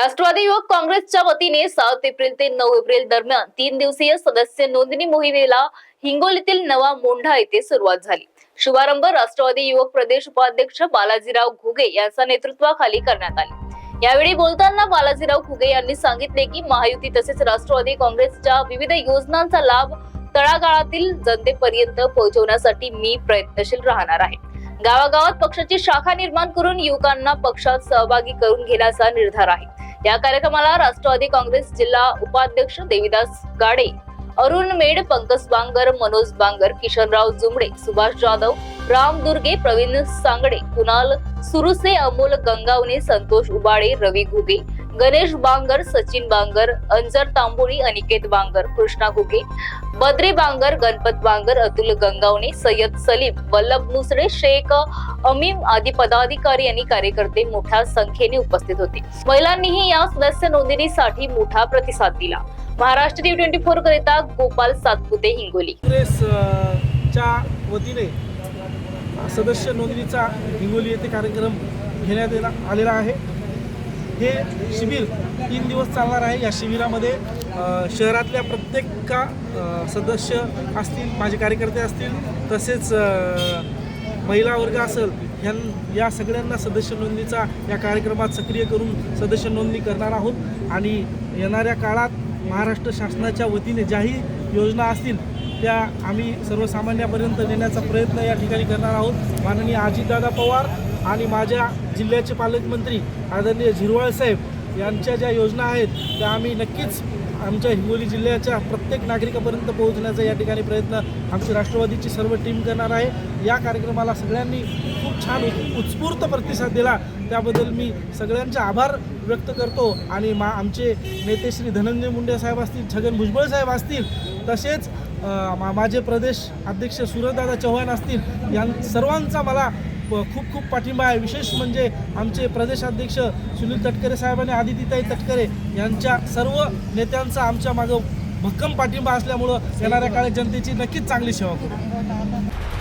राष्ट्रवादी युवक काँग्रेसच्या वतीने सात एप्रिल ते नऊ एप्रिल दरम्यान तीन दिवसीय सदस्य नोंदणी मोहिमेला हिंगोलीतील नवा मोंढा येथे सुरुवात झाली. शुभारंभ राष्ट्रवादी युवक प्रदेश उपाध्यक्ष बालाजीराव घुगे यांच्या नेतृत्वाखाली करण्यात आले. यावेळी बोलताना बालाजीराव घुगे यांनी सांगितले की महायुती तसेच राष्ट्रवादी काँग्रेसच्या विविध योजनांचा लाभ तळागाळातील जनतेपर्यंत पोहोचवण्यासाठी मी प्रयत्नशील राहणार आहे. गावागावात पक्षाची शाखा निर्माण करून युवकांना पक्षात सहभागी करून घेण्याचा निर्धार आहे. या कार्यक्रमाला राष्ट्रवादी काँग्रेस जिल्हा उपाध्यक्ष देविदास गाडे अरुण मेड पंकज बांगर मनोज बांगर किशनराव जुमडे सुभाष जाधव राम दुर्गे प्रवीण सांगडे कुणाल सुरुसे अमोल गंगावणे संतोष उबाळे रवी घुगे गणेश बांगर सचिन बांगर अंजर तांबोळी अनिकेत बांगर कृष्णा घुगे बद्री बांगर गणपत बांगर अतुल गंगावणे सय्यद सलीम वल्लभ मुसरे शेख अमीम आदी पदाधिकारी आणि कार्यकर्ते मोठ्या संख्येने उपस्थित होते. महिलांनीही या सदस्य नोंदणीसाठी मोठा प्रतिसाद दिला. महाराष्ट्र टी ट्वेंटी फोर करिता गोपाल सातपुते हिंगोली. वतीने सदस्य नोंदणीचा हिंगोली येथे कार्यक्रम घेण्यात आलेला आहे. हे शिबिर तीन दिवस चालणार आहे. या शिबिरामध्ये शहरातल्या प्रत्येक का सदस्य असतील माझे कार्यकर्ते असतील तसेच महिला वर्ग असेल ह्यां या सगळ्यांना सदस्य नोंदणीचा या कार्यक्रमात सक्रिय करून सदस्य नोंदणी करणार आहोत. आणि येणाऱ्या काळात महाराष्ट्र शासनाच्या वतीने ज्याही योजना असतील त्या आम्ही सर्वसामान्यापर्यंत नेण्याचा प्रयत्न या ठिकाणी करणार आहोत. माननीय अजितदादा पवार आणि माझ्या जिल्ह्याचे पालकमंत्री आदरणीय झिरवाळ साहेब यांच्या ज्या योजना आहेत त्या आम्ही नक्कीच आमच्या हिंगोली जिल्ह्याच्या प्रत्येक नागरिकापर्यंत पोहोचण्याचा या ठिकाणी प्रयत्न आमची राष्ट्रवादीची सर्व टीम करणार आहे. या कार्यक्रमाला सगळ्यांनी खूप छान उत्स्फूर्त प्रतिसाद दिला. त्याबद्दल मी सगळ्यांचे आभार व्यक्त करतो आणि मा आमचे नेते श्री धनंजय मुंडे साहेब असतील छगन भुजबळ साहेब असतील तसेच मा- माझे प्रदेश अध्यक्ष सुरजदादा चव्हाण असतील यां सर्वांचा मला खूप खूप पाठिंबा आहे. विशेष म्हणजे आमचे प्रदेशाध्यक्ष सुनील तटकरे साहेब आणि आदितीताई तटकरे यांच्या सर्व नेत्यांचा आमच्या मागं भक्कम पाठिंबा असल्यामुळं येणाऱ्या काळात जनतेची नक्कीच चांगली सेवा करू.